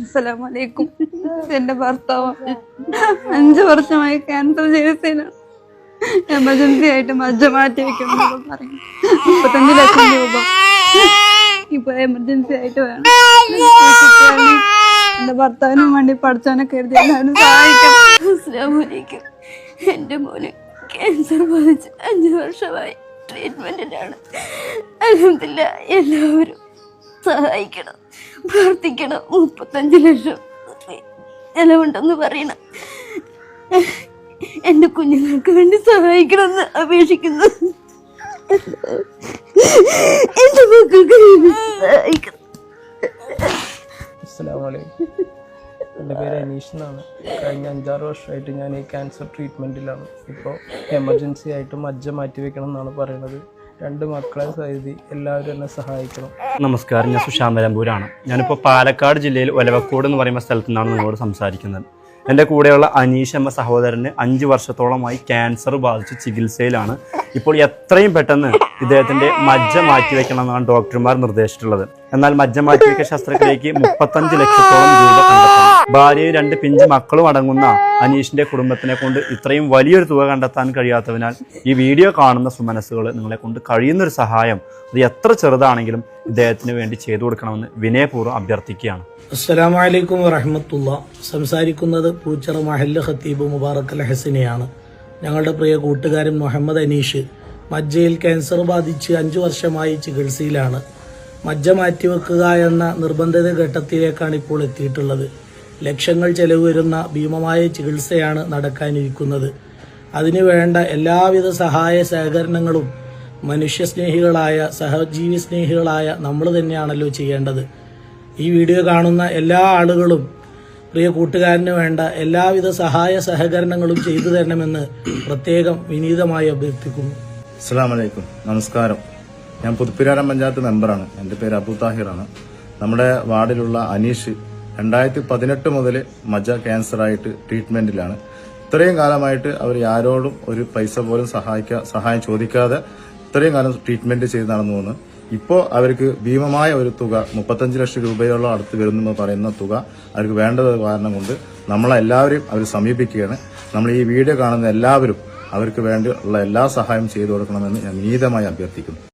അസ്സലാമലൈക്കും. എന്റെ ഭർത്താവ് അഞ്ചു വർഷമായി ക്യാൻസർ ചികിത്സയിലാണ്. എമർജൻസി ആയിട്ട് മജ്ജ മാറ്റി വെക്കണം പറയും. ലക്ഷം രൂപ. ഇപ്പൊ എമർജൻസി ആയിട്ട് വേണം. എന്റെ ഭർത്താവിനും വേണ്ടി പഠിച്ചവനെ കരുതി എല്ലാവരും സഹായിക്കാം എന്റെ മോന് ക്യാൻസർ ബാധിച്ച് അഞ്ചു വർഷമായി ട്രീറ്റ്മെന്റിനാണ് അലഹമില്ല എല്ലാവരും സഹായിക്കണം പ്രാർത്ഥിക്കണം. മുപ്പത്തഞ്ച് ലക്ഷം ചെലവുണ്ടെന്ന് പറയണം. എന്റെ കുഞ്ഞുങ്ങൾക്ക് വേണ്ടി സഹായിക്കണമെന്ന് അപേക്ഷിക്കുന്നു. എന്റെ മക്കൾക്ക് സഹായിക്കണം. എന്റെ പേര് അനീഷ് എന്നാണ് കഴിഞ്ഞ അഞ്ചാറ് വർഷമായിട്ട് ഞാൻ ഈ ക്യാൻസർ ട്രീറ്റ്മെന്റിലാണ് ഇപ്പോൾ എമർജൻസി ആയിട്ട് മജ്ജ മാറ്റി വെക്കണം എന്നാണ് പറയുന്നത്. രണ്ട് മക്കളെ കരുതി എല്ലാവരും എന്നെ സഹായിക്കണം. നമസ്കാരം ഞാൻ സുശാന്തരമ്പൂരാണ് ഞാനിപ്പോൾ പാലക്കാട് ജില്ലയിൽ ഒലവക്കോട് എന്ന് പറയുന്ന സ്ഥലത്തു നിന്നാണ് നിങ്ങളോട് സംസാരിക്കുന്നത്. എന്റെ കൂടെയുള്ള അനീഷ് എന്ന സഹോദരന് അഞ്ച് വർഷത്തോളമായി ക്യാൻസർ ബാധിച്ച് ചികിത്സയിലാണ്. ഇപ്പോൾ എത്രയും പെട്ടെന്ന് ഇദ്ദേഹത്തിന്റെ മജ്ജ മാറ്റിവെക്കണമെന്നാണ് ഡോക്ടർമാർ നിർദ്ദേശിച്ചിട്ടുള്ളത്. എന്നാൽ മജ്ജ മാറ്റിവെക്കൽ ശസ്ത്രക്രിയയ്ക്ക് മുപ്പത്തഞ്ച് ലക്ഷത്തോളം രൂപ കണ്ടെത്തണം. ഭാര്യയും രണ്ട് പിഞ്ച് മക്കളും അടങ്ങുന്ന അനീഷിന്റെ കുടുംബത്തിനെ കൊണ്ട് ഇത്രയും വലിയൊരു തുക കണ്ടെത്താൻ കഴിയാത്തതിനാൽ ഈ വീഡിയോ കാണുന്ന സുമനസ്സുകൾ നിങ്ങളെ കൊണ്ട് കഴിയുന്നൊരു സഹായം അത് എത്ര ചെറുതാണെങ്കിലും ഇദ്ദേഹത്തിന് വേണ്ടി ചെയ്തു കൊടുക്കണമെന്ന് വിനയപൂർവം അഭ്യർത്ഥിക്കുകയാണ്. അസ്സലാമലൈക്കും വറഹമത്തുള്ള. സംസാരിക്കുന്നത് പൂച്ചറ മഹല്ല ഖത്തീബ് മുബാറക് അൽ ഹസനെയാണ്. ഞങ്ങളുടെ പ്രിയ കൂട്ടുകാരൻ മുഹമ്മദ് അനീഷ് മജ്ജയിൽ ക്യാൻസർ ബാധിച്ച് അഞ്ചു വർഷമായി ചികിത്സയിലാണ്. മജ്ജ മാറ്റിവെക്കുക എന്ന നിർബന്ധിത ഘട്ടത്തിലേക്കാണ് ഇപ്പോൾ എത്തിയിട്ടുള്ളത്. ലക്ഷങ്ങൾ ചെലവ് വരുന്ന ഭീമമായ ചികിത്സയാണ് നടക്കാനിരിക്കുന്നത്. അതിനു വേണ്ട എല്ലാവിധ സഹായ സഹകരണങ്ങളും മനുഷ്യസ്നേഹികളായ സഹജീവി സ്നേഹികളായ നമ്മൾ തന്നെയാണല്ലോ ചെയ്യേണ്ടത്. ഈ വീഡിയോ കാണുന്ന എല്ലാ ആളുകളും പ്രിയ കൂട്ടുകാരന് വേണ്ട എല്ലാവിധ സഹായ സഹകരണങ്ങളും ചെയ്തു തരണമെന്ന് പ്രത്യേകം വിനീതമായി അഭ്യർത്ഥിക്കുന്നു. അസ്സാം വലൈക്കും നമസ്കാരം. ഞാൻ പുതുപ്പിരാരം പഞ്ചായത്ത് മെമ്പറാണ്. എന്റെ പേര് അബു താഹിറാണ്. നമ്മുടെ വാർഡിലുള്ള അനീഷ് രണ്ടായിരത്തി പതിനെട്ട് മുതൽ മജ ക്യാൻസറായിട്ട് ട്രീറ്റ്മെന്റിലാണ്. ഇത്രയും കാലമായിട്ട് അവർ ആരോടും ഒരു പൈസ പോലും സഹായിക്കാ സഹായം ചോദിക്കാതെ ഇത്രയും കാലം ട്രീറ്റ്മെന്റ് ചെയ്ത് നടന്നു പോകുന്നു ഇപ്പോൾ അവർക്ക് ഭീമമായ ഒരു തുക മുപ്പത്തഞ്ച് ലക്ഷം രൂപയോളം അടുത്ത് വരുന്നു പറയുന്ന തുക അവർക്ക് വേണ്ടത് കാരണം കൊണ്ട് നമ്മളെല്ലാവരും അവർ സമീപിക്കുകയാണ്. നമ്മൾ ഈ വീഡിയോ കാണുന്ന എല്ലാവരും അവർക്ക് വേണ്ടിയുള്ള എല്ലാ സഹായം ചെയ്തു കൊടുക്കണമെന്ന് ഞാൻ വിനീതമായി അഭ്യർത്ഥിക്കുന്നു.